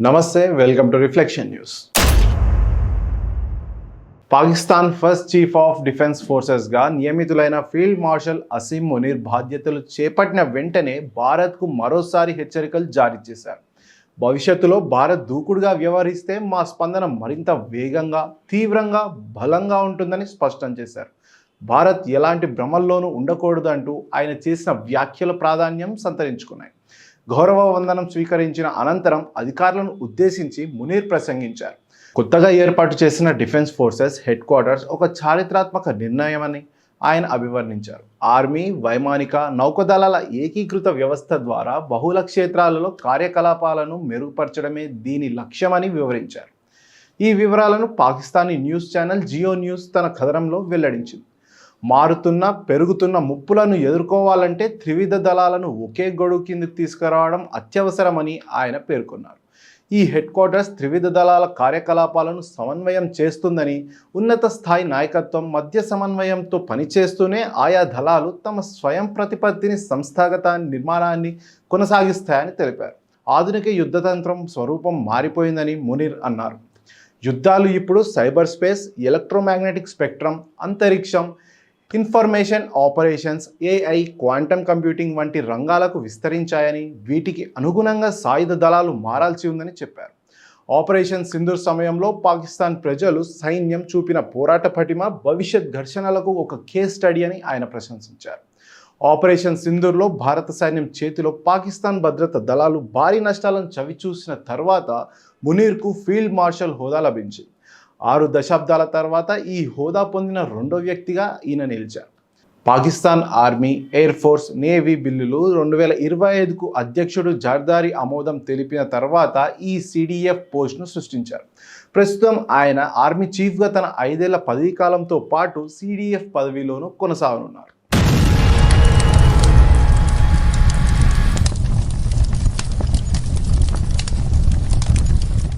నమస్తే welcome to reflection news Pakistan first chief of defence ఫోర్సెస్గా నియమితులైన field martial Asim Munir బాధ్యతలు చేపట్టిన వెంటనే భారత్కు మరోసారి హెచ్చరికలు జారీ చేశారు. భవిష్యత్తులో భారత్ దూకుడుగా వ్యవహరిస్తే మా స్పందన మరింత వేగంగా తీవ్రంగా బలంగా ఉంటుందని స్పష్టం చేశారు. భారత్ ఎలాంటి భ్రమల్లోనూ ఉండకూడదు అంటూ ఆయన చేసిన వ్యాఖ్యల ప్రాధాన్యం సంతరించుకున్నాయి. గౌరవ వందనం స్వీకరించిన అనంతరం అధికారులను ఉద్దేశించి మునీర్ ప్రసంగించారు. కొత్తగా ఏర్పాటు చేసిన డిఫెన్స్ ఫోర్సెస్ హెడ్ క్వార్టర్స్ ఒక చారిత్రాత్మక నిర్ణయమని ఆయన అభివర్ణించారు. ఆర్మీ వైమానిక నౌకదళాల ఏకీకృత వ్యవస్థ ద్వారా బహుళ క్షేత్రాలలో కార్యకలాపాలను మెరుగుపరచడమే దీని లక్ష్యమని వివరించారు. ఈ వివరాలను Pakistani news channel Geo news తన కథనంలో వెల్లడించింది. మారుతున్న పెరుగుతున్న ముప్పులను ఎదుర్కోవాలంటే త్రివిధ దళాలను ఒకే గొడుగు కిందకు తీసుకురావడం అత్యవసరమని ఆయన పేర్కొన్నారు. ఈ హెడ్ క్వార్టర్స్ త్రివిధ దళాల కార్యకలాపాలను సమన్వయం చేస్తుందని ఉన్నత స్థాయి నాయకత్వం మధ్య సమన్వయంతో పనిచేస్తూనే ఆయా దళాలు తమ స్వయం ప్రతిపత్తిని సంస్థాగత నిర్మాణాన్ని కొనసాగిస్తాయని తెలిపారు. ఆధునిక యుద్ధతంత్రం స్వరూపం మారిపోయిందని మునిర్ అన్నారు. యుద్ధాలు ఇప్పుడు సైబర్ స్పేస్ ఎలక్ట్రోమాగ్నెటిక్ స్పెక్ట్రమ్ అంతరిక్షం information operations AI quantum computing వంటి రంగాలకు విస్తరించాయని వీటికి అనుగుణంగా సాయుధ దళాలు మారాల్సి ఉందని చెప్పారు. ఆపరేషన్ సింధూర్ సమయంలో పాకిస్తాన్ ప్రజలు సైన్యం చూపిన పోరాట పటిమ భవిష్యత్ ఘర్షణలకు ఒక కేస్ స్టడీ అని ఆయన ప్రశంసించారు. ఆపరేషన్ సింధూర్లో భారత సైన్యం చేతిలో పాకిస్తాన్ భద్రత దళాలు భారీ నష్టాలను చవిచూసిన తర్వాత మునీర్కు ఫీల్డ్ మార్షల్ హోదా లభించింది. ఆరు దశాబ్దాల తర్వాత ఈ హోదా పొందిన రెండో వ్యక్తిగా ఈయన నిలిచారు. Pakistan army air force navy బిల్లులు రెండు వేల ఇరవై ఐదుకు అధ్యక్షుడు జర్దారి ఆమోదం తెలిపిన తర్వాత ఈ సిడిఎఫ్ పోస్ట్ను సృష్టించారు. ప్రస్తుతం ఆయన ఆర్మీ చీఫ్గా తన ఐదేళ్ళ పదవీ కాలంతో పాటు సిడిఎఫ్ పదవిలోనూ కొనసాగనున్నారు.